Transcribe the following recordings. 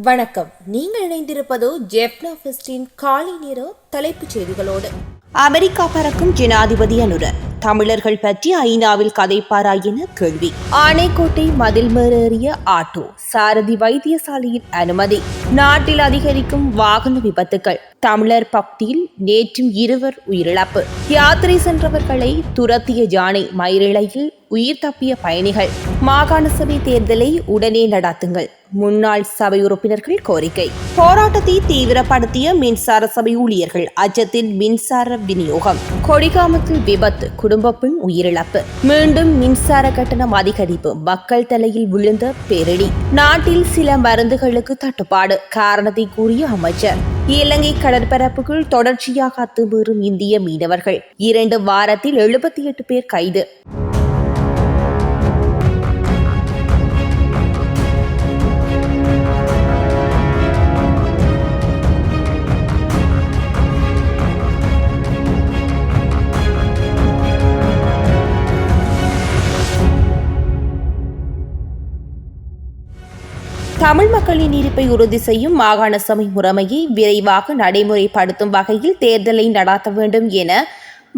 வணக்கம். நீங்கள் இணைந்திருப்பதோ ஜெப்னா ஃபெஸ்டின் காலை நேர தலைப்புச் செய்திகளோடு. அமெரிக்கா பறக்கும் ஜனாதிபதி அனுர. தமிழர்கள் பற்றி ஐநாவில் கதைப்பாரா என கேள்வி. ஆனைக்கோட்டை மதில் மேறேறிய ஆட்டோ சாரதி வைத்தியசாலையின் அனுமதி. நாட்டில் அதிகரிக்கும் வாகன விபத்துகள் தமிழர் பக்தியில் நேற்றும் இருவர் உயிரிழப்பு. யாத்திரை சென்றவர்களை துரத்திய ஜானை மயிரிழையில் உயிர் தப்பிய பயணிகள். மாகாண சபை தேர்தலை உடனே நடாத்துங்கள். முன்னாள் சபை உறுப்பினர்கள் கோரிக்கை. போராட்டத்தை தீவிரப்படுத்திய மின்சார சபை ஊழியர்கள் அச்சத்தில் மின்சார விநியோகம். கொடிகாமத்தில் விபத்து குடும்ப பெண் உயிரிழப்பு. மீண்டும் மின்சார கட்டணம் அதிகரிப்பு மக்கள் தலையில் விழுந்த பேரிடி. நாட்டில் சில மருந்துகளுக்கு தட்டுப்பாடு காரணத்தை கூறிய அமைச்சர். இலங்கை கடற்பரப்புக்குள் தொடர்ச்சியாக அத்துமீறும் இந்திய மீனவர்கள். இரண்டு வாரத்தில் எழுபத்தி எட்டு பேர் கைது. தமிழ் மக்களின் இருப்பை உறுதி செய்யும் மாகாண சபை முறைமையை விரைவாக நடைமுறைப்படுத்தும் வகையில் தேர்தலை நடாத்த வேண்டும் என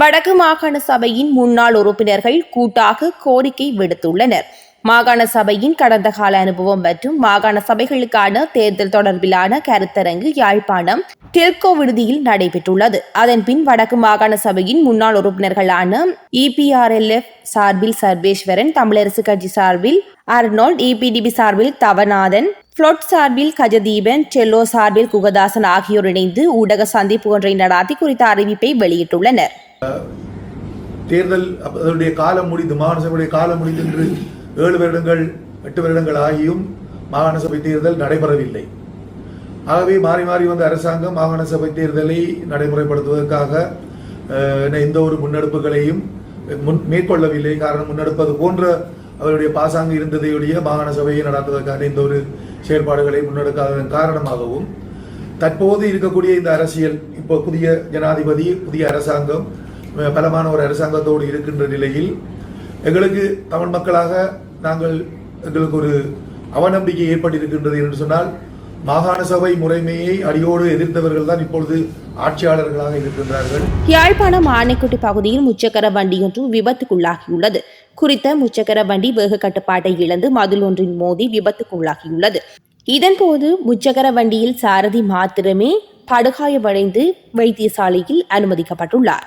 வடக்கு மாகாண சபையின் முன்னாள் உறுப்பினர்கள் கூட்டாக கோரிக்கை விடுத்துள்ளனர். மாகாண சபையின் கடந்த கால அனுபவம் மற்றும் மாகாண சபைகளுக்கான தேர்தல் தொடர்பிலான கருத்தரங்கு யாழ்ப்பாணம் டெல்கோ விடுதியில் நடைபெற்றுள்ளது. அதன்பின் வடக்கு மாகாண சபையின் முன்னாள் உறுப்பினர்களான இபிஆர்எல்எஃப் சார்பில் சர்வேஸ்வரன் தமிழரசு கட்சி சார்பில் அர்னோல்ட் இபிடிபி சார்பில் தவநாதன் புளொட் சார்பில் கஜதீபன் செல்லோ சார்பில் குகதாசன் ஆகியோர் இணைந்து ஊடக சந்திப்பு ஒன்றை நடாத்தி குறித்த அறிவிப்பை வெளியிட்டுள்ளனர். தேர்தல் அதனுடைய காலம் முடிந்து மாகாண சபையுடைய காலம் முடிந்து என்று ஏழு வருடங்கள் எட்டு வருடங்கள் ஆகியும் மாகாண சபை தேர்தல் நடைபெறவில்லை. ஆகவே மாறி மாறி வந்த அரசாங்கம் மாகாண சபை தேர்தலை நடைமுறைப்படுத்துவதற்காக எந்த ஒரு முன்னெடுப்புகளையும் முன் மேற்கொள்ளவில்லை. காரணம் முன்னெடுப்பது போன்ற அவருடைய பாசாங்கு இருந்ததையுடைய மாகாண சபையை நடத்துவதற்கான இந்த ஒரு செயற்பாடுகளை முன்னெடுக்காததன் காரணமாகவும் தற்போது இருக்கக்கூடிய இந்த அரசியல் இப்போ புதிய ஜனாதிபதி புதிய அரசாங்கம் பலமான ஒரு அரசாங்கத்தோடு இருக்கின்ற நிலையில் எங்களுக்கு தமிழ் மக்களாக நாங்கள் எங்களுக்கு ஒரு அவநம்பிக்கை ஏற்பட்டிருக்கின்றது என்று சொன்னால் மாகாண சபை முறைமையை அடியோடு எதிர்த்தவர்கள் தான் இப்பொழுது ஆட்சியாளர்களாக இருக்கின்றார்கள். யாழ்ப்பாணம் ஆனைக்குட்டி பகுதியில் முச்சக்கர வண்டி ஒன்று விபத்துக்குள்ளாகியுள்ளது. குறித்த முச்சக்கர வண்டி வேக கட்டுப்பாட்டை இழந்து மதில் ஒன்றின் மோதி விபத்துக்குள்ளாகியுள்ளது. இதன்போது முச்சக்கர வண்டியில் சாரதி மாத்திரமே படுகாயமடைந்து வைத்தியசாலையில் அனுமதிக்கப்பட்டுள்ளார்.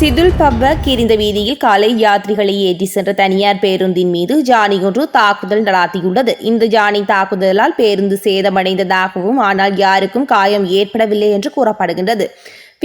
சிதுல் பவ்வ கிரிந்த வீதியில் காலை யாத்ரிகளை ஏற்றி சென்ற தனியார் பேருந்தின் மீது ஜானி ஒன்று தாக்குதல் நடாத்தியுள்ளது. இந்த ஜானி தாக்குதலால் பேருந்து சேதமடைந்ததாகவும் ஆனால் யாருக்கும் காயம் ஏற்படவில்லை என்று கூறப்படுகின்றது.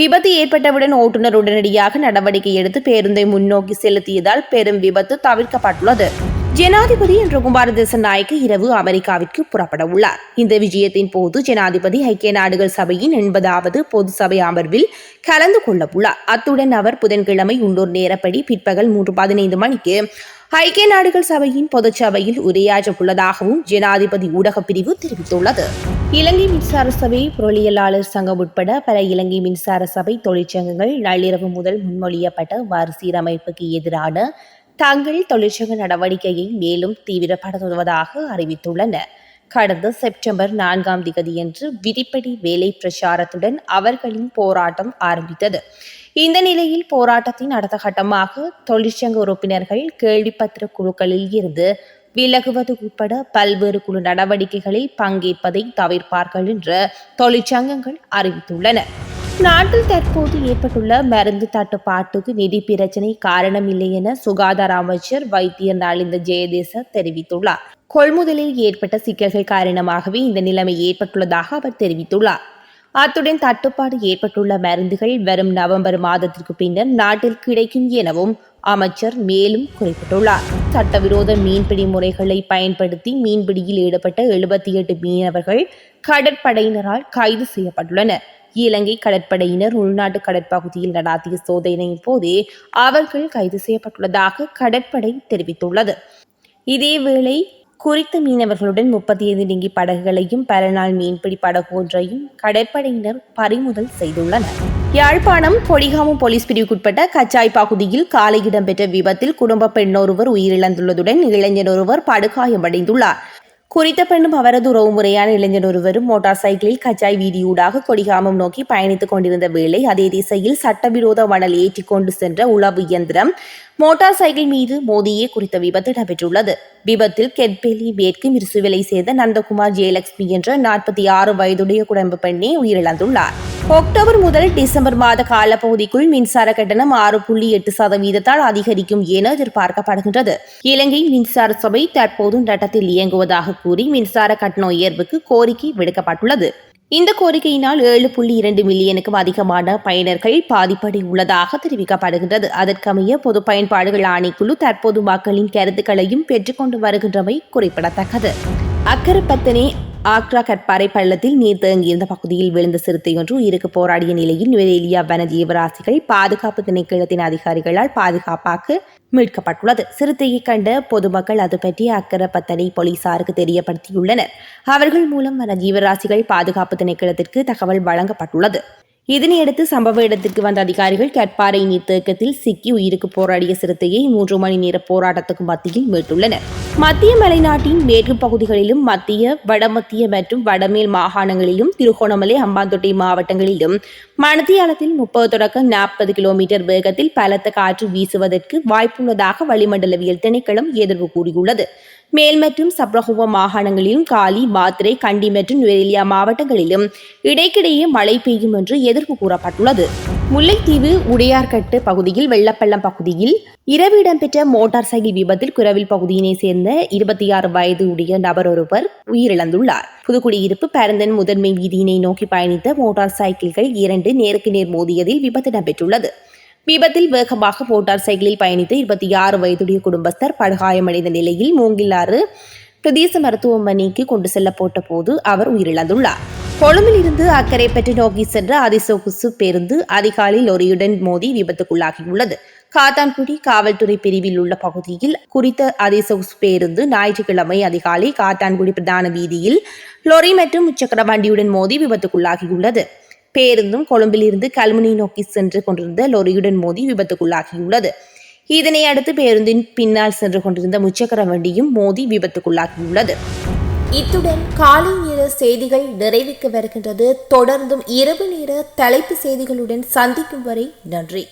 விபத்து ஏற்பட்டவுடன் ஓட்டுநர் உடனடியாக நடவடிக்கை எடுத்து பேருந்தை முன்னோக்கி செலுத்தியதால் பெரும் விபத்து தவிர்க்கப்பட்டுள்ளது. ஜனாதிபதி என்ற குமார நாயக்கு இரவு அமெரிக்காவிற்கு புறப்பட உள்ளார். இந்த விஜயத்தின் போது ஜனாதிபதி ஐக்கிய நாடுகள் சபையின் எண்பதாவது பொது சபை அமர்வில் கலந்து கொள்ள உள்ளார். அத்துடன் அவர் புதன்கிழமை உள்ளூர் நேரப்படி பிற்பகல் மூன்று பதினைந்து மணிக்கு ஐக்கிய நாடுகள் சபையின் பொதுச்சபையில் உரையாற்ற உள்ளதாகவும் ஜனாதிபதி ஊடகப் பிரிவு தெரிவித்துள்ளது. இலங்கை மின்சார சபை பொருளியலாளர் சங்கம் உட்பட பல இலங்கை மின்சார சபை தொழிற்சங்கங்கள் நள்ளிரவு முதல் முன்மொழியப்பட்ட மறுசீரமைப்புக்கு எதிரான தங்கள் தொழிற்சங்க நடவடிக்கையை மேலும் தீவிரப்படுத்துவதாக அறிவித்துள்ளன. கடந்த செப்டம்பர் நான்காம் திகதியன்று விதிப்படி வேலை பிரச்சாரத்துடன் அவர்களின் போராட்டம் ஆரம்பித்தது. இந்த நிலையில் போராட்டத்தின் அடுத்த கட்டமாக தொழிற்சங்க உறுப்பினர்கள் கேள்விப்பத்திர குழுக்களில் இருந்து விலகுவது உட்பட பல்வேறு குழு நடவடிக்கைகளில் பங்கேற்பதை தவிர்ப்பார்கள் என்று தொழிற்சங்கங்கள் அறிவித்துள்ளன. நாட்டில் தற்போது ஏற்பட்டுள்ள மருந்து தட்டுப்பாட்டுக்கு நிதி பிரச்சினை காரணமில்லை என சுகாதார அமைச்சர் வைத்தியர் நலிந்த ஜெயதேச தெரிவித்துள்ளார். கொள்முதலில் ஏற்பட்ட சிக்கல்கள் காரணமாகவே இந்த நிலைமை ஏற்பட்டுள்ளதாக அவர் தெரிவித்துள்ளார். அத்துடன் தட்டுப்பாடு ஏற்பட்டுள்ள மருந்துகள் வரும் நவம்பர் மாதத்திற்கு பின்னர் நாட்டில் கிடைக்கும் எனவும் அமைச்சர் மேலும் குறிப்பிட்டுள்ளார். சட்டவிரோத மீன்பிடி முறைகளை பயன்படுத்தி மீன்பிடியில் ஈடுபட்ட எழுபத்தி எட்டு மீனவர்கள் கடற்படையினரால் கைது செய்யப்பட்டுள்ளனர். இலங்கை கடற்படையினர் உள்நாட்டு கடற்பகுதியில் நடாத்திய சோதனையின் போதே அவர்கள் கைது செய்யப்பட்டுள்ளதாக கடற்படை தெரிவித்துள்ளது. இதேவேளை குறித்த மீனவர்களுடன் முப்பத்தி ஐந்து டிங்கி படகுகளையும் பல நாள் மீன்பிடி படகு ஒன்றையும் கடற்படையினர் பறிமுதல் செய்துள்ளனர். யாழ்ப்பாணம் கொடிகாமம் போலீஸ் பிரிவுக்குட்பட்ட கச்சாய் பகுதியில் காலை இடம்பெற்ற விபத்தில் குடும்ப பெண்ணொருவர் உயிரிழந்துள்ளதுடன் இளைஞர் ஒருவர் படுகாயமடைந்துள்ளார். குறித்த பெண்ணும் அவரது உறவுமுறையான இளைஞர் ஒருவரும் மோட்டார் சைக்கிளில் கச்சாய் வீதியூடாக கொடிகாமம் நோக்கி பயணித்துக் கொண்டிருந்த வேளை அதே திசையில் சட்டவிரோத மணல் ஏற்றி கொண்டு சென்ற உளவு இயந்திரம் மோட்டார் சைக்கிள் மீது மோதியே குறித்த விபத்து இடம்பெற்றுள்ளது. விபத்தில் கெட்பெலி மேற்கு மிர்சுவிலை சேர்ந்த நந்தகுமார் ஜெயலட்சுமி என்ற நாற்பத்தி ஆறு வயதுடைய குடும்ப பெண்ணே உயிரிழந்துள்ளார். அக்டோபர் முதல் டிசம்பர் மாத காலப்பகுதிக்குள் மின்சார கட்டணம் ஆறு புள்ளி எட்டு சதவீதத்தால் அதிகரிக்கும் என எதிர்பார்க்கப்படுகின்றது. இலங்கை மின்சார சபை தற்போது நட்டத்தில் இயங்குவதாக கூறி மின்சார கட்டண உயர்வுக்கு கோரிக்கை விடுக்கப்பட்டுள்ளது. இந்த கோரிக்கையினால் ஏழு புள்ளி இரண்டு மில்லியனுக்கும் அதிகமான பயனர்கள் பாதிப்படை உள்ளதாக தெரிவிக்கப்படுகின்றது. அதற்கமைய பொது பயன்பாடுகள் ஆணைக்குழு தற்போது மக்களின் கருத்துக்களையும் பெற்றுக்கொண்டு வருகின்றமை குறிப்பிடத்தக்கது. அக்கரப்பத்தனே ஆக்ரா கட்பாறை பள்ளத்தில் நீர் தேங்கியிருந்த பகுதியில் விழுந்த சிறுத்தை ஒன்று உயிருக்கு போராடிய நிலையில் நுவரேலியா வன ஜீவராசிகள் பாதுகாப்பு திணைக்களத்தின் அதிகாரிகளால் பாதுகாப்பாக மீட்கப்பட்டுள்ளது. சிறுத்தையை கண்ட பொதுமக்கள் அது பற்றி அக்கரப்பத்தனை போலீசாருக்கு தெரியப்படுத்தியுள்ளனர். அவர்கள் மூலம் வன ஜீவராசிகள் பாதுகாப்பு திணைக்களத்திற்கு தகவல் வழங்கப்பட்டுள்ளது. இதனையடுத்து சம்பவ இடத்திற்கு வந்த அதிகாரிகள் கட்பாறை நீர்த்தேக்கத்தில் சிக்கி உயிருக்கு போராடிய சிறுத்தையை மூன்று மணி நேர போராட்டத்துக்கு மத்தியில் மீட்டுள்ளனர். மத்திய மலைநாட்டின் மேற்கு பகுதிகளிலும் மத்திய வடமத்திய மற்றும் வடமேல் மாகாணங்களிலும் திருகோணமலை அம்பாந்தோட்டை மாவட்டங்களிலும் மணத்தியாலத்தில் முப்பது தொடக்கம் நாற்பது கிலோமீட்டர் வேகத்தில் பலத்த காற்று வீசுவதற்கு வாய்ப்புள்ளதாக வளிமண்டலவியல் திணைக்களம் எதிர்வு கூறியுள்ளது. மேல் மற்றும் சப்ரகுவ மாகாணங்களிலும் காலி மாத்திரை கண்டி மற்றும் நுவரெலியா மாவட்டங்களிலும் இடைக்கிடையே மழை பெய்யும் என்று எதிர்ப்பு கூறப்பட்டுள்ளது. முல்லைத்தீவு உடையார்கட்டு பகுதியில் வெள்ளப்பள்ளம் பகுதியில் இரவு இடம்பெற்ற மோட்டார் சைக்கிள் விபத்தில் குரவில் பகுதியினை சேர்ந்த இருபத்தி ஆறு வயது உடைய நபர் ஒருவர் உயிரிழந்துள்ளார். புதுக்குடியிருப்பு பரந்தன் முதன்மை வீதியினை நோக்கி பயணித்த மோட்டார் சைக்கிள்கள் இரண்டு நேருக்கு நேர் மோதியதில் விபத்து இடம்பெற்றுள்ளது. விபத்தில் வேகமாக மோட்டார் சைக்கிளில் பயணித்த இருபத்தி ஆறு வயதுடைய குடும்பஸ்தர் படுகாயமடைந்த நிலையில் மூங்கிலாறு பிரதேச மருத்துவமனைக்கு கொண்டு செல்லப்பட்ட போது அவர் உயிரிழந்துள்ளார். கொழும்பில் இருந்து அக்கரை பெற்று நோக்கி சென்ற அதிசொகுசு பேருந்து அதிகாலை லொரியுடன் மோதி விபத்துக்குள்ளாகியுள்ளது. காத்தான்குடி காவல்துறை பிரிவில் உள்ள பகுதியில் குறித்த அதிசொகுசு பேருந்து ஞாயிற்றுக்கிழமை அதிகாலை காத்தான்குடி பிரதான வீதியில் லொரி மற்றும் முச்சக்கர வண்டியுடன் மோதி விபத்துக்குள்ளாகியுள்ளது. பேருந்தும் கொழும்பிலிருந்து கல்முனை நோக்கி சென்று கொண்டிருந்த லொரியுடன் மோதி விபத்துக்குள்ளாகியுள்ளது. இதனை அடுத்து பேருந்தின் பின்னால் சென்று கொண்டிருந்த முச்சக்கர வண்டியும் மோதி விபத்துக்குள்ளாகியுள்ளது. இத்துடன் காலை நேர செய்திகள் நிறைவுக்கு வருகின்றது. தொடர்ந்தும் இரவு நேர தலைப்பு செய்திகளுடன் சந்திக்கும் வரை நன்றி.